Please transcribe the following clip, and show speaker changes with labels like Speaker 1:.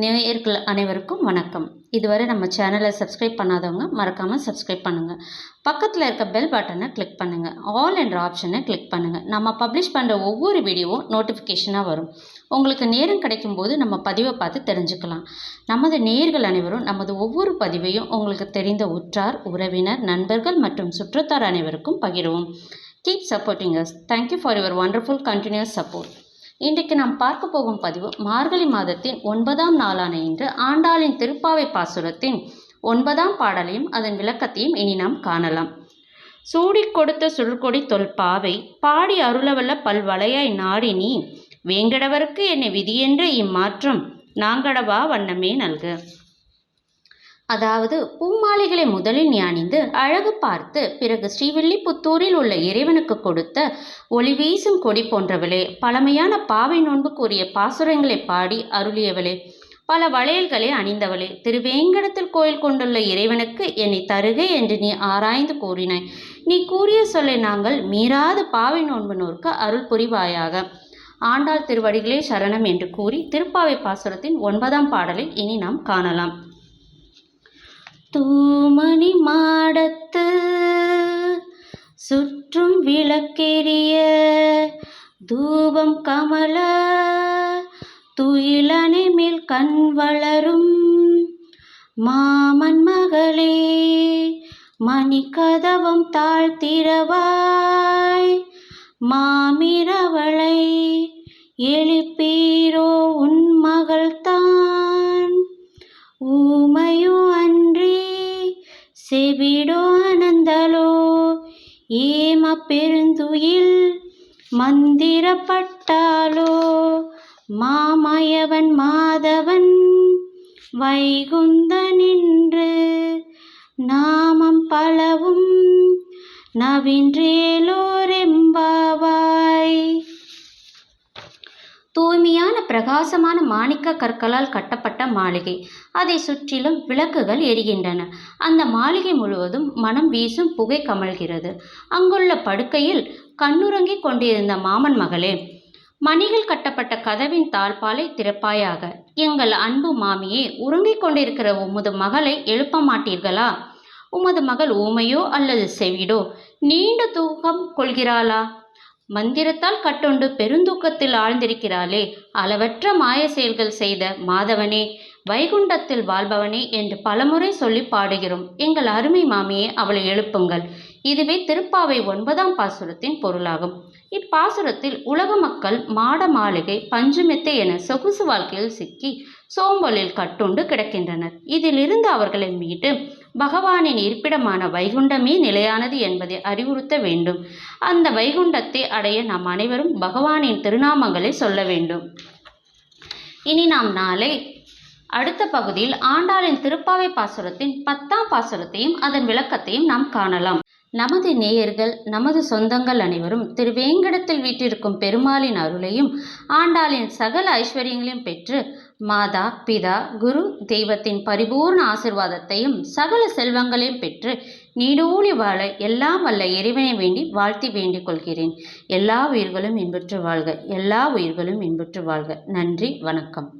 Speaker 1: நேயர்கள் அனைவருக்கும் வணக்கம். இதுவரை நம்ம சேனலை சப்ஸ்கிரைப் பண்ணாதவங்க மறக்காமல் சப்ஸ்கிரைப் பண்ணுங்கள் பக்கத்தில் இருக்க பெல் பட்டனை கிளிக் பண்ணுங்கள் ஆல் என்ற ஆப்ஷனை கிளிக் பண்ணுங்கள் நம்ம பப்ளிஷ் பண்ணுற ஒவ்வொரு வீடியோவும் நோட்டிஃபிகேஷனாக வரும். உங்களுக்கு நேரம் கிடைக்கும் போது நம்ம பதிவை பார்த்து தெரிஞ்சுக்கலாம். நமது நேயர்கள் அனைவரும் நமது ஒவ்வொரு பதிவையும் உங்களுக்கு தெரிந்த உற்றார் உறவினர் நண்பர்கள் மற்றும் சுற்றத்தார் அனைவருக்கும் பகிரவும். Keep supporting us thank you for your wonderful continuous support இன்றைக்கு நாம் பார்க்க போகும் பதிவு மார்கழி மாதத்தின் ஒன்பதாம் நாளான இன்று ஆண்டாளின் திருப்பாவை பாசுரத்தின் ஒன்பதாம் பாடலையும் அதன் விளக்கத்தையும் இனி நாம் காணலாம். சூடி கொடுத்த சுருள்கொடி தொல்பாவை பாடி அருளவல்ல பல்வளையாய் நாடி நீ வேங்கடவருக்கு என்னை விதியென்று இம்மாற்றம் நாங்கடவா வண்ணமே நல்க. அதாவது பூமாலைகளை முதலில் ஞானிந்து அழகு பார்த்து பிறகு ஸ்ரீவில்லிபுத்தூரில் உள்ள இறைவனுக்கு கொடுத்த ஒளி வீசும் கொடி போன்றவளே பழமையான பாவை நோன்பு கூறிய பாசுரங்களை பாடி அருளியவளே பல வளையல்களை அணிந்தவளே திருவேங்கடத்தில் கோயில் கொண்டுள்ள இறைவனுக்கு என்னை தருகை என்று நீ ஆராய்ந்து கூறினாய். நீ கூறிய சொல்லை நாங்கள் மீறாத பாவை நோன்பு நோர்க்க அருள் புரிவாயாக. ஆண்டாள் திருவடிகளே சரணம் என்று கூறி திருப்பாவை பாசுரத்தின் ஒன்பதாம் பாடலை இனி நாம் காணலாம். தூமணி மாடத்து சுற்றும் விளக்கெரிய தூபம் கமல துயிலனை மேல் கண் வளரும் மாமன் மகளே மணிக்கதவம் தாழ்த்திரவாய் மாமிரவளை எழுப்பீரோ உன் மகள்தான். ஊமையோ அன்றி செவிடோ ஆனந்தலோ ஏம பெருந்துயில் மந்திரப்பட்டாலோ மாமயவன் மாதவன் வைகுந்த நின்று நாமம் பலவும் நவின்றேலோ பிரகாசமான மாணிக்க கற்களால் கட்டப்பட்ட மாளிகை. அதை சுற்றிலும் விளக்குகள் எரிகின்றன. அந்த மாளிகை முழுவதும் மனம் வீசும் புகை கமழ்கிறது. அங்குள்ள படுக்கையில் கண்ணுறங்கிக் கொண்டிருந்த மாமன் மகளே மணிகள் கட்டப்பட்ட கதவின் தாழ்பாலை திறப்பாயாக. எங்கள் அன்பு மாமியே உறங்கிக் கொண்டிருக்கிற உமது மகளை எழுப்ப மாட்டீர்களா உமது மகள் ஊமையோ அல்லது செவிடோ நீண்ட தூக்கம் கொள்கிறாளா? மந்திரத்தால் கட்டுண்டு பெருந்தூக்கத்தில் ஆழ்ந்திருக்கிறாளே அளவற்ற மாய செயல்கள் செய்த மாதவனே வைகுண்டத்தில் வாழ்பவனே என்று பலமுறை சொல்லி பாடுகிறோம். எங்கள் அருமை மாமியே அவளை எழுப்புங்கள். இதுவே திருப்பாவை ஒன்பதாம் பாசுரத்தின் பொருளாகும். இப்பாசுரத்தில் உலக மக்கள் மாட மாளிகை பஞ்சுமெத்தை என சொகுசு வாழ்க்கையில் சிக்கி சோம்பலில் கட்டுண்டு கிடக்கின்றனர். இதிலிருந்து அவர்களை மீட்டு பகவானின் இருப்பிடமான வைகுண்டமே நிலையானது என்பதை அறிவுறுத்த வேண்டும். அந்த வைகுண்டத்தை அடைய நாம் அனைவரும் பகவானின் திருநாமங்களை சொல்ல வேண்டும். இனி நாம் நாளை அடுத்த பகுதியில் ஆண்டாளின் திருப்பாவை பாசுரத்தின் பத்தாம் பாசுரத்தையும் அதன் விளக்கத்தையும் நாம் காணலாம். நமது நேயர்கள் நமது சொந்தங்கள் அனைவரும் திருவேங்கடத்தில் வீற்றிருக்கும் பெருமாளின் அருளையும் ஆண்டாளின் சகல ஐஸ்வர்யங்களையும் பெற்று மாதா பிதா குரு தெய்வத்தின் பரிபூர்ண ஆசிர்வாதத்தையும் சகல செல்வங்களையும் பெற்று நீடூழி வாழ எல்லாம் வல்ல இறைவனை வேண்டி வாழ்த்தி வேண்டிக் கொள்கிறேன். எல்லா உயிர்களும் இன்புற்று வாழ்க. எல்லா உயிர்களும் இன்புற்று வாழ்க. நன்றி வணக்கம்.